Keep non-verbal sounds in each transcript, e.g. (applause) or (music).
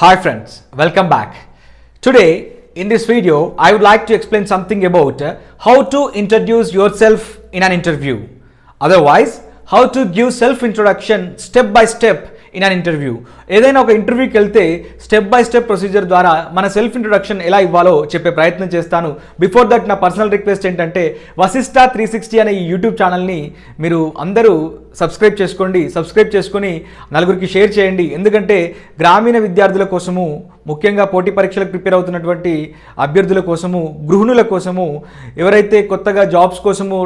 Hi friends, welcome back. Today in this video I would like to explain something about how to introduce yourself in an interview. Otherwise, how to give self introduction step by step in an interview ఏదైనా ఒక ఇంటర్వ్యూకి వెళ్తే step by step procedure ద్వారా మన self introduction ఎలా ఇవ్వాలో చెప్పే ప్రయత్నం చేస్తాను. బిఫోర్ దట్ నా పర్సనల్ రిక్వెస్ట్ ఏంటంటే వశిష్ట త్రీ సిక్స్టీ అనే ఈ యూట్యూబ్ ఛానల్ని మీరు అందరూ సబ్స్క్రైబ్ చేసుకోండి. సబ్స్క్రైబ్ చేసుకొని నలుగురికి షేర్ చేయండి. ఎందుకంటే గ్రామీణ విద్యార్థుల కోసము ముఖ్యంగా పోటీ పరీక్షలకు ప్రిపేర్ అవుతున్నటువంటి అభ్యర్థుల కోసము గృహిణుల కోసము ఎవరైతే కొత్తగా జాబ్స్ కోసము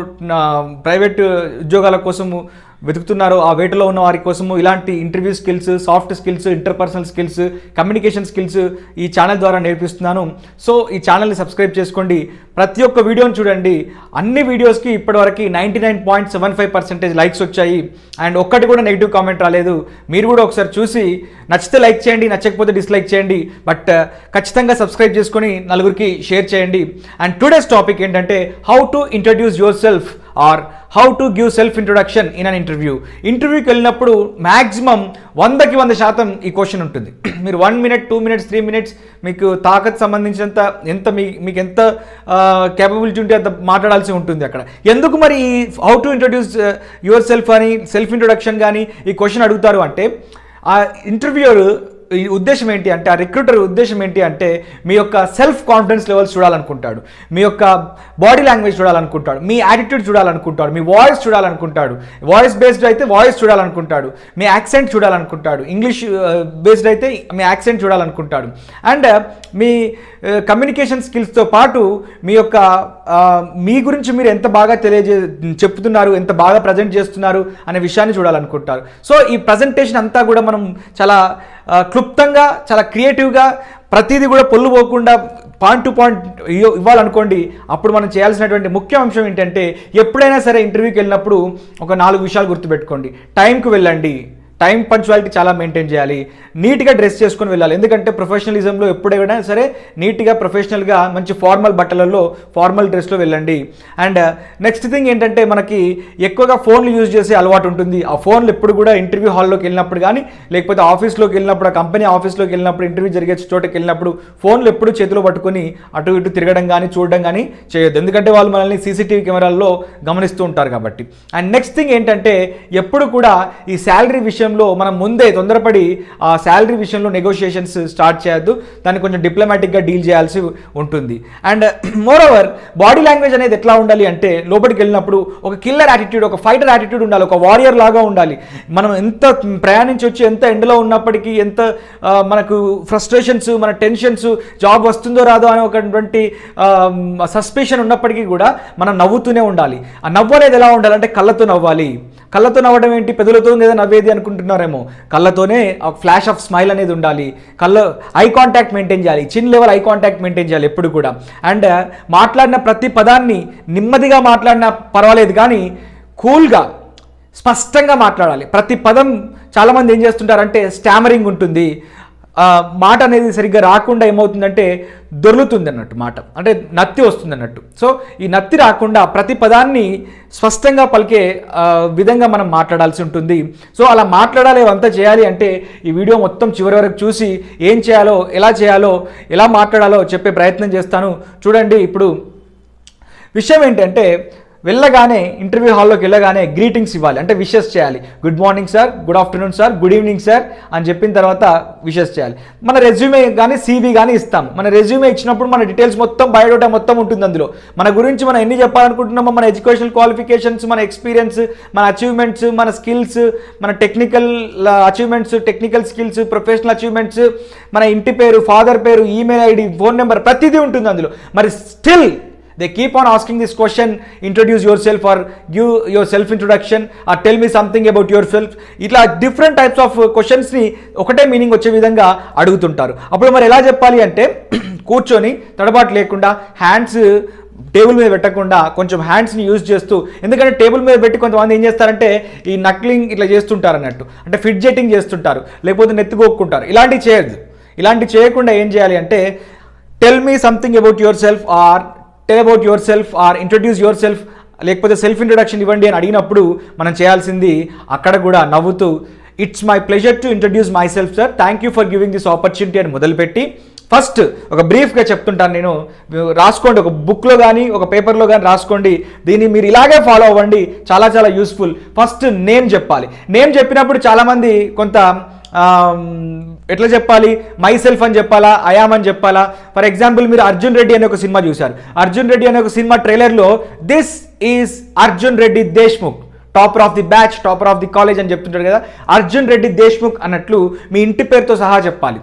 ప్రైవేట్ ఉద్యోగాల కోసము వెతుకుతున్నారో. ఆ వేటలో ఉన్న వారి కోసము ఇలాంటి interview skills soft skills interpersonal skills communication skills ఈ ఛానల్ ద్వారా నేర్పిస్తున్నాను. సో ఈ ఛానల్ని సబ్స్క్రైబ్ చేసుకోండి. ప్రతి ఒక్క వీడియోని చూడండి. అన్ని వీడియోస్కి ఇప్పటివరకు ninety nine point seven five percentage likes వచ్చాయి. అండ్ ఒక్కటి కూడా నెగిటివ్ కామెంట్ రాలేదు. మీరు కూడా ఒకసారి చూసి నచ్చితే లైక్ చేయండి నచ్చకపోతే డిస్లైక్ చేయండి. బట్ uh, ఖచ్చితంగా సబ్స్క్రైబ్ చేసుకొని నలుగురికి షేర్ చేయండి. అండ్ టుడేస్ టాపిక్ ఏంటంటే how to introduce yourself or how to give self introduction in an interview. ఇంటర్వ్యూకి వెళ్ళినప్పుడు మ్యాక్సిమం వందకి వంద శాతం ఈ క్వశ్చన్ ఉంటుంది. (clears throat) మీరు one minute two minutes three minutes మీకు తాకత్ సంబంధించినంత ఎంత మీ మీకు ఎంత కేపబిలిటీ ఉంటే అంత మాట్లాడాల్సి ఉంటుంది అక్కడ. ఎందుకు మరి ఈ how to introduce yourself అని సెల్ఫ్ ఇంట్రొడక్షన్ కానీ ఈ క్వశ్చన్ అడుగుతారు అంటే ఆ ఇంటర్వ్యూయర్ ఉద్దేశం ఏంటి అంటే ఆ రిక్రూటర్ ఉద్దేశం ఏంటి అంటే మీ యొక్క సెల్ఫ్ కాన్ఫిడెన్స్ లెవెల్స్ చూడాలనుకుంటాడు. మీ యొక్క బాడీ లాంగ్వేజ్ చూడాలనుకుంటాడు. మీ యాటిట్యూడ్ చూడాలనుకుంటాడు. మీ వాయిస్ చూడాలనుకుంటాడు. వాయిస్ బేస్డ్ అయితే వాయిస్ చూడాలనుకుంటాడు. మీ యాక్సెంట్ చూడాలనుకుంటాడు. ఇంగ్లీష్ బేస్డ్ uh, అయితే మీ యాక్సెంట్ చూడాలనుకుంటాడు. అండ్ uh, మీ uh, కమ్యూనికేషన్ స్కిల్స్తో పాటు మీ యొక్క మీ గురించి మీరు ఎంత బాగా తెలియజే చెప్తున్నారు ఎంత బాగా ప్రజెంట్ చేస్తున్నారు అనే విషయాన్ని చూడాలనుకుంటారు. సో ఈ ప్రజెంటేషన్ అంతా కూడా మనం చాలా క్లుప్తంగా చాలా క్రియేటివ్గా ప్రతిదీ కూడా పొల్లు పోకుండా పాయింట్ టు పాయింట్ ఇవ్వాలనుకోండి అప్పుడు మనం చేయాల్సినటువంటి ముఖ్య అంశం ఏంటంటే ఎప్పుడైనా సరే ఇంటర్వ్యూకి వెళ్ళినప్పుడు ఒక నాలుగు విషయాలు గుర్తుపెట్టుకోండి. టైంకి వెళ్ళండి. టైం పంచువాలిటీ చాలా మెయింటైన్ చేయాలి. నీట్గా డ్రెస్ చేసుకుని వెళ్ళాలి. ఎందుకంటే ప్రొఫెషనలిజంలో ఎప్పుడైనా సరే నీట్గా ప్రొఫెషనల్గా మంచి ఫార్మల్ బట్టలలో ఫార్మల్ డ్రెస్లో వెళ్ళండి. అండ్ uh, నెక్స్ట్ థింగ్ ఏంటంటే మనకి ఎక్కువగా ఫోన్లు యూజ్ చేసే అలవాటు ఉంటుంది. ఆ ఫోన్లు ఎప్పుడు కూడా ఇంటర్వ్యూ హాల్లోకి వెళ్ళినప్పుడు కానీ లేకపోతే ఆఫీస్లోకి వెళ్ళినప్పుడు ఆ కంపెనీ ఆఫీస్లోకి వెళ్ళినప్పుడు ఇంటర్వ్యూ జరిగే చోటకి వెళ్ళినప్పుడు ఫోన్లు ఎప్పుడు చేతిలో పట్టుకొని అటు ఇటు తిరగడం కానీ చూడడం కానీ చేయొద్దు. ఎందుకంటే వాళ్ళు మనల్ని సీసీటీవీ కెమెరాల్లో గమనిస్తూ ఉంటారు కాబట్టి. అండ్ నెక్స్ట్ థింగ్ ఏంటంటే ఎప్పుడు కూడా ఈ శాలరీ విషయం విషయంలో మనం ముందే తొందరపడి ఆ శాలరీ విషయంలో నెగోషియేషన్స్ స్టార్ట్ చేయొద్దు. దాన్ని కొంచెం డిప్లొమాటిక్గా డీల్ చేయాల్సి ఉంటుంది. And more over body language అనేది ఎట్లా ఉండాలి అంటే లోపలికి వెళ్ళినప్పుడు ఒక కిల్లర్ యాటిట్యూడ్ ఒక ఫైటర్ యాటిట్యూడ్ ఉండాలి ఒక వారియర్ లాగా ఉండాలి. మనం ఎంత ప్రయాణించి వచ్చి ఎంత ఎండలో ఉన్నప్పటికీ ఎంత మనకు ఫ్రస్ట్రేషన్స్ మన టెన్షన్స్ జాబ్ వస్తుందో రాదో అనే ఒకటువంటి సస్పెషన్ ఉన్నప్పటికీ కూడా మనం నవ్వుతూనే ఉండాలి. ఆ నవ్వు అనేది ఎలా ఉండాలి అంటే కళ్ళతో నవ్వాలి. కళ్ళతో నవ్వడం ఏంటి? పెదలతో లేదా నవ్వేది అనుకుంటున్నారేమో. కళ్ళతోనే ఒక ఫ్లాష్ ఆఫ్ స్మైల్ అనేది ఉండాలి. కళ్ళ ఐ కాంటాక్ట్ మెయింటైన్ చేయాలి. చిన్ లెవెల్ ఐ కాంటాక్ట్ మెయింటైన్ చేయాలి ఎప్పుడు కూడా. అండ్ మాట్లాడిన ప్రతి పదాన్ని నెమ్మదిగా మాట్లాడినా పర్వాలేదు కానీ కూల్గా స్పష్టంగా మాట్లాడాలి. ప్రతి పదం చాలామంది ఏం చేస్తుంటారంటే స్టామరింగ్ ఉంటుంది. మాట అనేది సరిగ్గా రాకుండా ఏమవుతుందంటే దొర్లుతుంది అన్నట్టు మాట. అంటే నత్తి వస్తుంది అన్నట్టు సో ఈ నత్తి రాకుండా ప్రతి పదాన్ని స్పష్టంగా పలికే విధంగా మనం మాట్లాడాల్సి ఉంటుంది. సో అలా మాట్లాడాలి అంతా చేయాలి అంటే ఈ వీడియో మొత్తం చివరి వరకు చూసి ఏం చేయాలో ఎలా చేయాలో ఎలా మాట్లాడాలో చెప్పే ప్రయత్నం చేస్తాను. చూడండి ఇప్పుడు విషయం ఏంటంటే వెళ్ళగానే ఇంటర్వ్యూ హాల్లోకి వెళ్ళగానే గ్రీటింగ్స్ ఇవ్వాలి అంటే విషెస్ చేయాలి. Good morning sir good afternoon sir good evening sir అని చెప్పిన తర్వాత విషెస్ చేయాలి. మన రెజ్యూమే కానీ సీవీ కానీ ఇస్తాం. మన రెజ్యూమే ఇచ్చినప్పుడు మన డీటెయిల్స్ మొత్తం బయోడేటా మొత్తం ఉంటుంది అందులో. మన గురించి మనం ఎన్ని చెప్పాలనుకుంటున్నామో మన ఎడ్యుకేషనల్ క్వాలిఫికేషన్స్ మన ఎక్స్పీరియన్స్ మన అచీవ్మెంట్స్ మన స్కిల్స్ మన technical achievements technical skills professional achievements మన ఇంటి పేరు ఫాదర్ పేరు ఈమెయిల్ ఐడి ఫోన్ నెంబర్ ప్రతిదీ ఉంటుంది అందులో. మరి still they keep on asking this question introduce yourself or give yourself introduction or tell me something about yourself ఇట్లా డిఫరెంట్ టైప్స్ ఆఫ్ క్వశ్చన్స్ని ఒకటే మీనింగ్ వచ్చే విధంగా అడుగుతుంటారు. అప్పుడు మరి ఎలా చెప్పాలి అంటే (clears throat) కూర్చొని తడబాటు లేకుండా హ్యాండ్స్ టేబుల్ మీద పెట్టకుండా కొంచెం హ్యాండ్స్ని యూజ్ చేస్తూ ఎందుకంటే టేబుల్ మీద పెట్టి కొంతమంది ఏం చేస్తారంటే ఈ నక్లింగ్ ఇట్లా చేస్తుంటారు అన్నట్టు. అంటే ఫిట్ జెట్టింగ్ చేస్తుంటారు. లేకపోతే నెత్తుకోక్కుంటారు ఇలాంటివి చేయద్దు. ఇలాంటివి చేయకుండా ఏం చేయాలి అంటే tell me something about yourself or tell about yourself or introduce yourself లేకపోతే సెల్ఫ్ ఇంట్రొడక్షన్ ఇవ్వండి అని అడిగినప్పుడు మనం చేయాల్సింది అక్కడ కూడా నవ్వుతూ it's my pleasure to introduce myself sir thank you for giving this opportunity అని మొదలుపెట్టి ఫస్ట్ ఒక బ్రీఫ్గా చెప్తుంటాను నేను. రాసుకోండి ఒక బుక్లో కానీ ఒక పేపర్లో కానీ రాసుకోండి. దీన్ని మీరు ఇలాగే ఫాలో అవ్వండి. చాలా చాలా యూస్ఫుల్ ఫస్ట్ నేమ్ చెప్పాలి. నేమ్ చెప్పినప్పుడు చాలామంది కొంత ఎట్లా చెప్పాలి? మై సెల్ఫ్ అని చెప్పాలా? అయామ్ అని చెప్పాలా? ఫర్ ఎగ్జాంపుల్ మీరు అర్జున్ రెడ్డి అనే ఒక సినిమా చూశారు. అర్జున్ రెడ్డి అనే ఒక సినిమా ట్రైలర్లో this is Arjun Reddy Deshmukh topper of the batch topper of the college అని చెప్తుంటారు కదా. అర్జున్ రెడ్డి దేశ్ముఖ్ అన్నట్లు మీ ఇంటి పేరుతో సహా చెప్పాలి.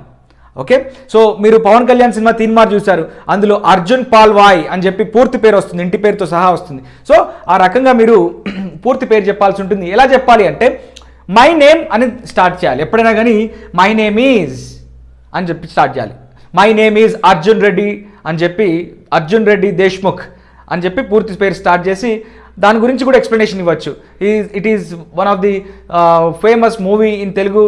ఓకే? సో మీరు పవన్ కళ్యాణ్ సినిమా తీన్మార్ చూశారు. అందులో అర్జున్ పాల్ వాయ్ అని చెప్పి పూర్తి పేరు వస్తుంది ఇంటి పేరుతో సహా వస్తుంది. సో ఆ రకంగా మీరు (clears throat) పూర్తి పేరు చెప్పాల్సి ఉంటుంది. ఎలా చెప్పాలి అంటే మై నేమ్ అని స్టార్ట్ చేయాలి. ఎప్పుడైనా కానీ మై నేమ్ ఈజ్ అని చెప్పి స్టార్ట్ చేయాలి. My name is Arjun Reddy అని చెప్పి అర్జున్ రెడ్డి దేశ్ముఖ్ అని చెప్పి పూర్తి పేరు స్టార్ట్ చేసి దాని గురించి కూడా ఎక్స్ప్లెనేషన్ ఇవ్వచ్చు. Is it is one of the famous movie in Telugu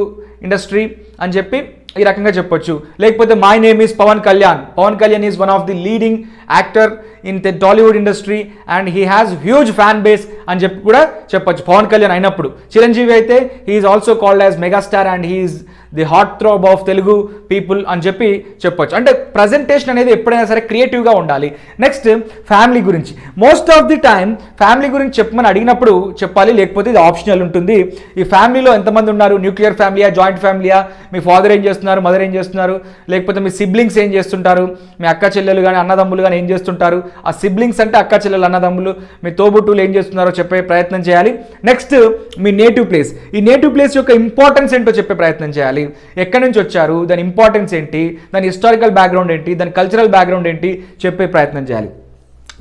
industry అని చెప్పి ఈ రకంగా చెప్పొచ్చు. లేకపోతే my name is Pawan Kalyan Pawan Kalyan is one of the leading actor in the Tollywood industry and he has huge fan base అని చెప్పి కూడా చెప్పొచ్చు. పవన్ కళ్యాణ్ అయినప్పుడు. చిరంజీవి అయితే he's also called as megastar and he's the heartthrob of Telugu people అని చెప్పి చెప్పొచ్చు. అంటే ప్రజెంటేషన్ అనేది ఎప్పుడైనా సరే క్రియేటివ్గా ఉండాలి. నెక్స్ట్ ఫ్యామిలీ గురించి. Most of the time family గురించి చెప్పమని అడిగినప్పుడు చెప్పాలి లేకపోతే ఇది ఆప్షనల్ ఉంటుంది. ఈ ఫ్యామిలీలో ఎంతమంది ఉన్నారు? న్యూక్లియర్ ఫ్యామిలీయా జాయింట్ ఫ్యామిలీయా మీ ఫాదర్ ఏం చేస్తున్నారు? మదర్ ఏం చేస్తున్నారు? లేకపోతే మీ సిబ్లింగ్స్ ఏం చేస్తుంటారు? మీ అక్క చెల్లెలు కానీ అన్నదమ్ములు కానీ ఏం చేస్తుంటారు? ఆ సిబ్లింగ్స్ అంటే అక్క చెల్లెలు అన్నదమ్ములు మీ తోబుట్టులు ఏం చేస్తున్నారో చెప్పే ప్రయత్నం చేయాలి. నెక్స్ట్ మీ నేటివ్ ప్లేస్ ఈ నేటివ్ ప్లేస్ యొక్క ఇంపార్టెన్స్ ఏంటో చెప్పే ప్రయత్నం చేయాలి. ఎక్కడి నుంచి వచ్చారు? దాని ఇంపార్టెన్స్ ఏంటి? దాని హిస్టారికల్ బ్యాక్గ్రౌండ్ ఏంటి? దాని కల్చరల్ బ్యాక్గ్రౌండ్ ఏంటి? చెప్పే ప్రయత్నం చేయాలి.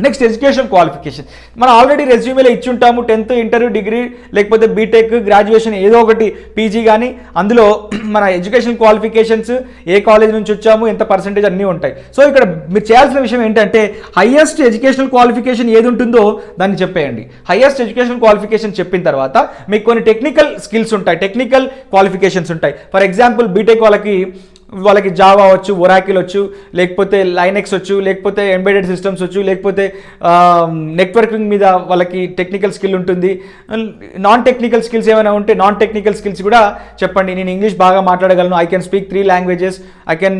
నెక్స్ట్ ఎడ్యుకేషన్ క్వాలిఫికేషన్ మనం ఆల్రెడీ రెజ్యూమేలో ఇచ్చి ఉంటాము టెన్త్ ఇంటర్ డిగ్రీ లేకపోతే బీటెక్ గ్రాడ్యుయేషన్ ఏదో ఒకటి పీజీ కానీ అందులో (clears throat) మన ఎడ్యుకేషన్ క్వాలిఫికేషన్స్ ఏ కాలేజ్ నుంచి వచ్చాము ఎంత పర్సెంటేజ్ అన్నీ ఉంటాయి. సో ఇక్కడ మీరు చేయాల్సిన విషయం ఏంటంటే హయ్యెస్ట్ ఎడ్యుకేషనల్ క్వాలిఫికేషన్ ఏది ఉంటుందో దాన్ని చెప్పేయండి. హయ్యెస్ట్ ఎడ్యుకేషన్ క్వాలిఫికేషన్ చెప్పిన తర్వాత మీకు కొన్ని టెక్నికల్ స్కిల్స్ ఉంటాయి టెక్నికల్ క్వాలిఫికేషన్స్ ఉంటాయి. ఫర్ ఎగ్జాంపుల్ బీటెక్ వాళ్ళకి వాళ్ళకి జావా వచ్చు ఒరాకిల్ వచ్చు లేకపోతే లైనెక్స్ వచ్చు లేకపోతే ఎంబెడెడ్ సిస్టమ్స్ వచ్చు లేకపోతే నెట్వర్కింగ్ మీద వాళ్ళకి టెక్నికల్ స్కిల్ ఉంటుంది. నాన్ టెక్నికల్ స్కిల్స్ ఏమైనా ఉంటే నాన్ టెక్నికల్ స్కిల్స్ కూడా చెప్పండి. నేను ఇంగ్లీష్ బాగా మాట్లాడగలను. I can speak three languages I can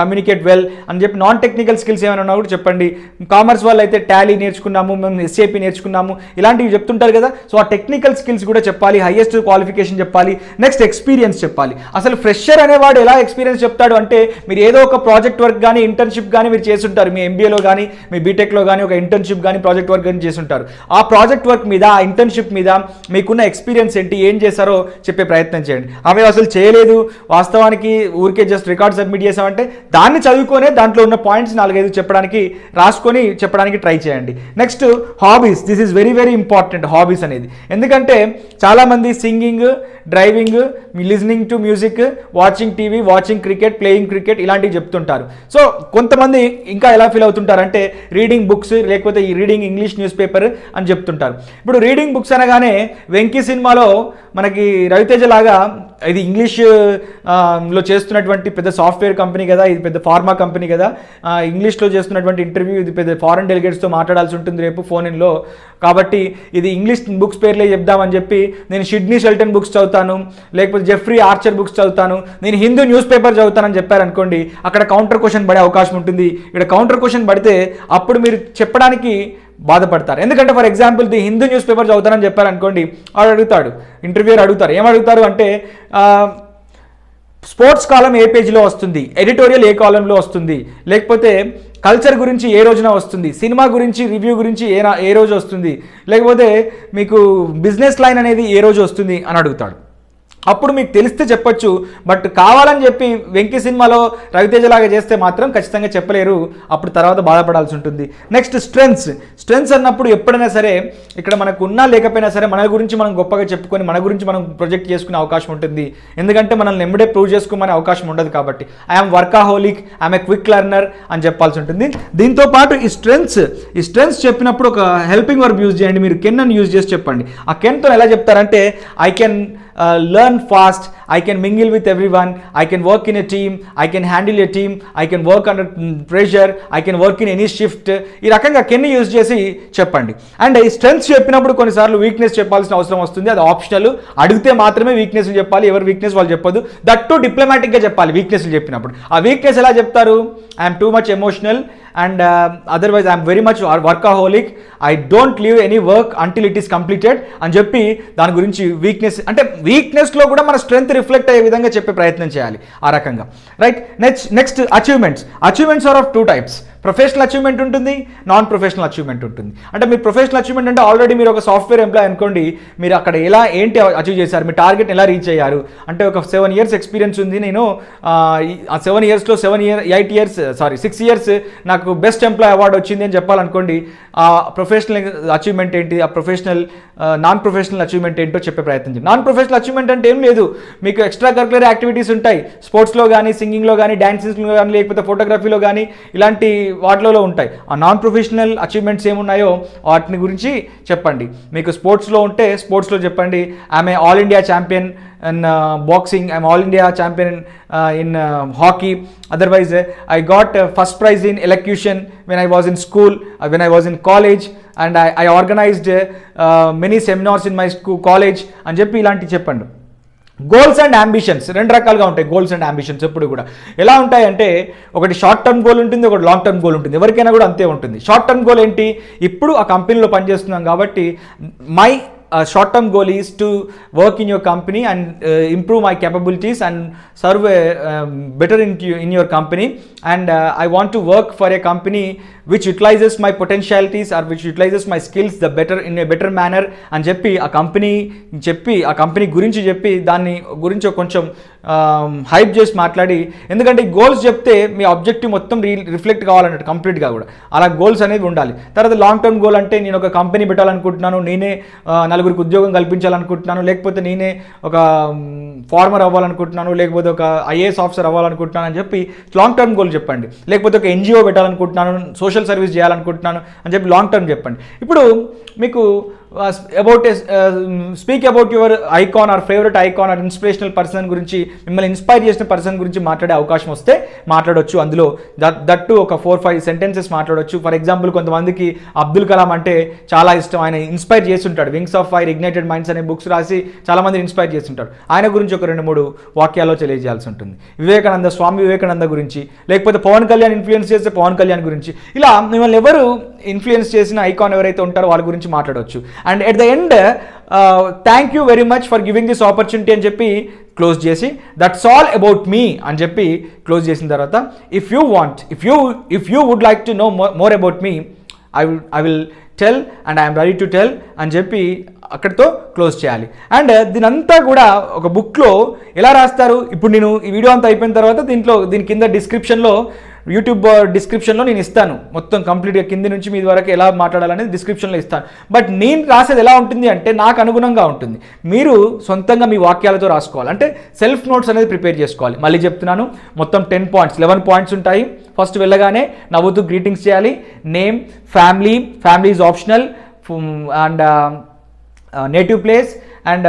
communicate well అని చెప్పి నాన్ టెక్నికల్ స్కిల్స్ ఏమైనా ఉన్నా కూడా చెప్పండి. కామర్స్ వాళ్ళు అయితే టాలీ నేర్చుకున్నాము మేము ఎస్ఏపి నేర్చుకున్నాము. ఇలాంటివి చెప్తుంటారు కదా. సో ఆ టెక్నికల్ స్కిల్స్ కూడా చెప్పాలి. హైయెస్ట్ క్వాలిఫికేషన్ చెప్పాలి. నెక్స్ట్ ఎక్స్పీరియన్స్ చెప్పాలి. అసలు ఫ్రెషర్ అనేవాడు ఎలా ఎక్స్పీరియన్స్ చెప్తాడు అంటే మీరు ఏదో ఒక ప్రాజెక్ట్ వర్క్ కానీ ఇంటర్న్షిప్ కానీ మీరు చేస్తుంటారు. మీ ఎంబీఏలో కానీ మీ బీటెక్లో కానీ ఒక ఇంటర్న్షిప్ కానీ ప్రాజెక్ట్ వర్క్ కానీ చేస్తుంటారు. ఆ ప్రాజెక్ట్ వర్క్ మీద ఆ ఇంటర్న్షిప్ మీద మీకున్న ఎక్స్పీరియన్స్ ఏంటి? ఏం చేశారో చెప్పే ప్రయత్నం చేయండి. ఆమె అసలు చేయలేదు. వాస్తవానికి ఊరికే జస్ట్ రికార్డ్ సబ్మిట్ చేసామంటే దాన్ని చదువుకొనే దాంట్లో ఉన్న పాయింట్స్ నాలుగైదు చెప్పడానికి రాసుకొని చెప్పడానికి ట్రై చేయండి. Next hobbies this is very very important hobbies అనేది. ఎందుకంటే చాలామంది singing driving listening to music watching TV watching cricket playing cricket ఇలాంటివి చెప్తుంటారు. సో కొంతమంది ఇంకా ఎలా ఫీల్ అవుతుంటారు అంటే రీడింగ్ బుక్స్ లేకపోతే ఈ రీడింగ్ ఇంగ్లీష్ న్యూస్ పేపర్ అని చెప్తుంటారు. ఇప్పుడు రీడింగ్ బుక్స్ అనగానే వెంకీ సినిమాలో మనకి రవితేజ లాగా ఇది ఇంగ్లీష్లో చేస్తున్నటువంటి పెద్ద సాఫ్ట్వేర్ కంపెనీ కదా ఇది పెద్ద ఫార్మా కంపెనీ కదా ఇంగ్లీష్లో చేస్తున్నటువంటి ఇంటర్వ్యూ ఇది పెద్ద ఫారెన్ డెలిగేట్స్తో మాట్లాడాల్సి ఉంటుంది రేపు ఫోన్ ఇన్లో కాబట్టి ఇది ఇంగ్లీష్ బుక్స్ పేర్లే చెప్దామని చెప్పి నేను షిడ్నీ షెల్టన్ బుక్స్ చదువుతాను లేకపోతే జెఫ్రీ ఆర్చర్ బుక్స్ చదువుతాను నేను హిందూ న్యూస్ పేపర్ చదువుతానని చెప్పారనుకోండి అక్కడ కౌంటర్ క్వశ్చన్ పడే అవకాశం ఉంటుంది. ఇక్కడ కౌంటర్ క్వశ్చన్ పడితే అప్పుడు మీరు చెప్పడానికి బాధపడతారు. ఎందుకంటే for example the Hindu newspaper చదువుతానని చెప్పారనుకోండి వాడు అడుగుతాడు ఇంటర్వ్యూర్ అడుగుతారు ఏం అడుగుతారు అంటే స్పోర్ట్స్ కాలం ఏ పేజీలో వస్తుంది? ఎడిటోరియల్ ఏ కాలంలో వస్తుంది? లేకపోతే కల్చర్ గురించి ఏ రోజున వస్తుంది? సినిమా గురించి రివ్యూ గురించి ఏ ఏ రోజు వస్తుంది? లేకపోతే మీకు బిజినెస్ లైన్ అనేది ఏ రోజు వస్తుంది? అని అడుగుతాడు. అప్పుడు మీకు తెలిస్తే చెప్పొచ్చు బట్ కావాలని చెప్పి వెంకీ సినిమాలో రవితేజ లాగా చేస్తే మాత్రం ఖచ్చితంగా చెప్పలేరు. అప్పుడు తర్వాత బాధపడాల్సి ఉంటుంది. నెక్స్ట్ స్ట్రెంగ్స్ స్ట్రెంగ్స్ అన్నప్పుడు ఎప్పుడైనా సరే ఇక్కడ మనకు ఉన్నా లేకపోయినా సరే మన గురించి మనం గొప్పగా చెప్పుకొని మన గురించి మనం ప్రొజెక్ట్ చేసుకునే అవకాశం ఉంటుంది. ఎందుకంటే మనల్ని ఎంబడే ప్రూవ్ చేసుకోమనే అవకాశం ఉండదు కాబట్టి. I'm workaholic I'm a quick learner అని చెప్పాల్సి ఉంటుంది. దీంతో పాటు ఈ స్ట్రెంగ్స్ ఈ స్ట్రెంగ్స్ చెప్పినప్పుడు ఒక హెల్పింగ్ వర్బ్ యూజ్ చేయండి. మీరు కెన్ అని యూజ్ చేసి చెప్పండి. ఆ కెన్తో ఎలా చెప్తారంటే I can learn fast I can mingle with everyone I can work in a team I can handle a team I can work under pressure I can work in any shift ఈ రకంగా can use చేసి చెప్పండి. And ఈ strengths చెప్పినప్పుడు కొన్నిసార్లు weakness చెప్పాల్సిన అవసరం వస్తుంది. అది ఆప్షనల్ అడిగితే మాత్రమే వీక్నెస్ చెప్పాలి. ఎవరు వీక్నెస్ వాళ్ళు చెప్పదు దట్ టు డిప్లొమాటిక్గా చెప్పాలి. వీక్నెస్ చెప్పినప్పుడు. ఆ వీక్నెస్ ఎలా చెప్తారు? I'm too much emotional and otherwise I'm very much workaholic I don't leave any work until it is completed అని చెప్పి దాని గురించి వీక్నెస్ అంటే వీక్నెస్లో కూడా మన స్ట్రెంగ్త్ రిఫ్లెక్ట్ అయ్యే విధంగా చెప్పే ప్రయత్నం చేయాలి ఆ రకంగా. Right next next achievements achievements are of two types professional achievement ఉంటుంది నాన్ ప్రొఫెషనల్ అచీవ్మెంట్ ఉంటుంది. అంటే మీ ప్రొఫెషనల్ అచీవ్మెంట్ అంటే ఆల్రెడీ మీరు ఒక సాఫ్ట్వేర్ ఎంప్లాయ్ అనుకోండి మీరు అక్కడ ఎలా ఏంటి అచీవ్ చేశారు మీ టార్గెట్ ఎలా రీచ్ అయ్యారు? అంటే ఒక సెవెన్ ఇయర్స్ ఎక్స్పీరియన్స్ ఉంది నేను ఆ, సెవెన్ ఇయర్స్లో seven year eight years sorry six years నాకు బెస్ట్ ఎంప్లాయ్ అవార్డు వచ్చింది అని చెప్పాలనుకోండి ఆ ప్రొఫెషనల్ అచీవ్మెంట్ ఏంటి ఆ ప్రొఫెషనల్ నాన్ ప్రొఫెషనల్ అచీవ్మెంట్ ఏంటో చెప్పే ప్రయత్నం చేయండి. నాన్ ప్రొఫెషనల్ అచీవ్మెంట్ అంటే ఏం లేదు మీకు ఎక్స్ట్రా కరికులర్ యాక్టివిటీస్ ఉంటాయి స్పోర్ట్స్లో కానీ సింగింగ్లో కానీ డ్యాన్సింగ్లో కానీ లేకపోతే ఫోటోగ్రఫీలో కానీ ఇలాంటి వాటిలో ఉంటాయి. ఆ నాన్ ప్రొఫెషనల్ అచీవ్మెంట్స్ ఏమున్నాయో వాటిని గురించి చెప్పండి. మీకు స్పోర్ట్స్లో ఉంటే స్పోర్ట్స్లో చెప్పండి. ఆమె all India champion in boxing I'm all India champion in hockey otherwise I got first prize in elocution when I was in school when I was in college and I I organised many seminars in my school college అని చెప్పి ఇలాంటివి చెప్పండి. Goals and ambitions రెండు రకాలుగా ఉంటాయి goals and ambitions ఎప్పుడు కూడా. ఎలా ఉంటాయంటే ఒకటి షార్ట్ టర్మ్ గోల్ ఉంటుంది ఒకటి లాంగ్ టర్మ్ గోల్ ఉంటుంది. ఎవరికైనా కూడా అంతే ఉంటుంది. షార్ట్ టర్మ్ గోల్ ఏంటి? ఇప్పుడు ఆ కంపెనీలో పనిచేస్తున్నాం కాబట్టి my short term goal is to work in your company and improve my capabilities and serve better in your company, and I want to work for a company which utilizes my potentialities or which utilizes my skills in a better manner అని చెప్పి ఆ company చెప్పి ఆ company గురించి చెప్పి దాన్ని గురించి కొంచెం హైప్ చేసి మాట్లాడి ఎందుకంటే ఈ గోల్స్ చెప్తే మీ ఆబ్జెక్టివ్ మొత్తం రీ రిఫ్లెక్ట్ కావాలన్నట్టు కంప్లీట్గా కూడా. అలా గోల్స్ అనేది ఉండాలి. తర్వాత లాంగ్ టర్మ్ గోల్ అంటే నేను ఒక కంపెనీ పెట్టాలనుకుంటున్నాను నేనే నలుగురికి ఉద్యోగం కల్పించాలనుకుంటున్నాను లేకపోతే నేనే ఒక ఫార్మర్ అవ్వాలనుకుంటున్నాను లేకపోతే ఒక ఐఏఎస్ ఆఫీసర్ అవ్వాలనుకుంటున్నాను అని చెప్పి లాంగ్ టర్మ్ గోల్ చెప్పండి. లేకపోతే ఒక ఎన్జిఓ పెట్టాలనుకుంటున్నాను సోషల్ సర్వీస్ చేయాలనుకుంటున్నాను అని చెప్పి లాంగ్ టర్మ్ చెప్పండి. ఇప్పుడు మీకు about speak about your icon or favourite icon or inspirational person గురించి మిమ్మల్ని ఇన్స్పైర్ చేసిన పర్సన్ గురించి మాట్లాడే అవకాశం వస్తే మాట్లాడొచ్చు. అందులో దట్ దట్టు ఒక ఫోర్ ఫైవ్ సెంటెన్సెస్ మాట్లాడొచ్చు. ఫర్ ఎగ్జాంపుల్ కొంతమందికి అబ్దుల్ కలాం అంటే చాలా ఇష్టం. ఆయన ఇన్స్పైర్ చేస్తుంటాడు. Wings of Fire Ignited Minds అనే బుక్స్ రాసి చాలా మంది ఇన్స్పైర్ చేస్తుంటాడు. ఆయన గురించి ఒక రెండు మూడు వాక్యాల్లో తెలియజేయాల్సి ఉంటుంది. వివేకానంద స్వామి వివేకానంద గురించి లేకపోతే పవన్ కళ్యాణ్ ఇన్ఫ్లుయెన్స్ చేస్తే పవన్ కళ్యాణ్ గురించి. ఇలా మిమ్మల్ని ఎవరు ఇన్ఫ్లుయెన్స్ చేసిన ఐకాన్ ఎవరైతే ఉంటారో వాళ్ళ గురించి మాట్లాడవచ్చు and at the end thank you very much for giving this opportunity అని చెప్పి క్లోజ్ చేసి దట్స్ ఆల్ అబౌట్ మీ అని చెప్పి క్లోజ్ చేసిన తర్వాత if you want if you if you would like to know more about me I will I will tell and I'm ready to tell అని చెప్పి అక్కడితో క్లోజ్ చేయాలి. And uh, దీనంతా కూడా ఒక బుక్లో ఎలా రాస్తారు? ఇప్పుడు నేను ఈ వీడియో అంతా అయిపోయిన తర్వాత దీంట్లో దీని కింద డిస్క్రిప్షన్లో యూట్యూబ్ డిస్క్రిప్షన్లో నేను ఇస్తాను. మొత్తం కంప్లీట్గా కింది నుంచి మీ వరకు ఎలా మాట్లాడాలనేది డిస్క్రిప్షన్లో ఇస్తాను. బట్ నేను రాసేది ఎలా ఉంటుంది అంటే నాకు అనుగుణంగా ఉంటుంది. మీరు సొంతంగా మీ వాక్యాలతో రాసుకోవాలి. అంటే సెల్ఫ్ నోట్స్ అనేది ప్రిపేర్ చేసుకోవాలి. మళ్ళీ చెప్తున్నాను మొత్తం టెన్ పాయింట్స్ లెవెన్ పాయింట్స్ ఉంటాయి. ఫస్ట్ వెళ్ళగానే నవ్వుతూ గ్రీటింగ్స్ చేయాలి. Name family family is optional and native place and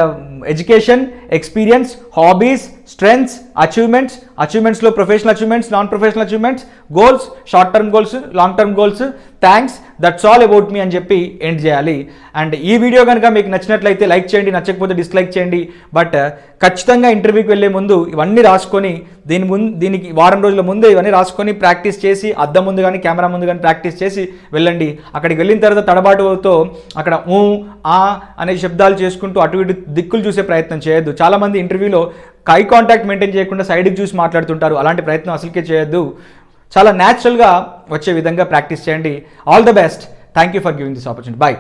education experience hobbies strengths achievements అచీవ్మెంట్స్లో professional achievements non professional achievements goals short term goals long term goals thanks that's all about me అని చెప్పి end చేయాలి. And ఈ video కనుక మీకు నచ్చినట్లయితే like చేయండి నచ్చకపోతే dislike చేయండి. బట్ uh, ఖచ్చితంగా ఇంటర్వ్యూకి వెళ్ళే ముందు ఇవన్నీ రాసుకొని దీని ముందు దీనికి వారం రోజుల ముందే ఇవన్నీ రాసుకొని ప్రాక్టీస్ చేసి అద్దం ముందు కానీ కెమెరా ముందు కానీ ప్రాక్టీస్ చేసి వెళ్ళండి. అక్కడికి వెళ్ళిన తర్వాత తడబాటుతో అక్కడ ఊ ఆ అనే శబ్దాలు చేసుకుంటూ అటు ఇటు దిక్కులు చూసే ప్రయత్నం చేయొద్దు. చాలామంది ఇంటర్వ్యూలో ఐ కాంటాక్ట్ మెయింటైన్ చేయకుండా సైడ్కి చూసి మాట్లాడుతుంటారు. అలాంటి ప్రయత్నం అసలుకే చేయొద్దు. చాలా న్యాచురల్గా వచ్చే విధంగా ప్రాక్టీస్ చేయండి. All the best thank you for giving this opportunity bye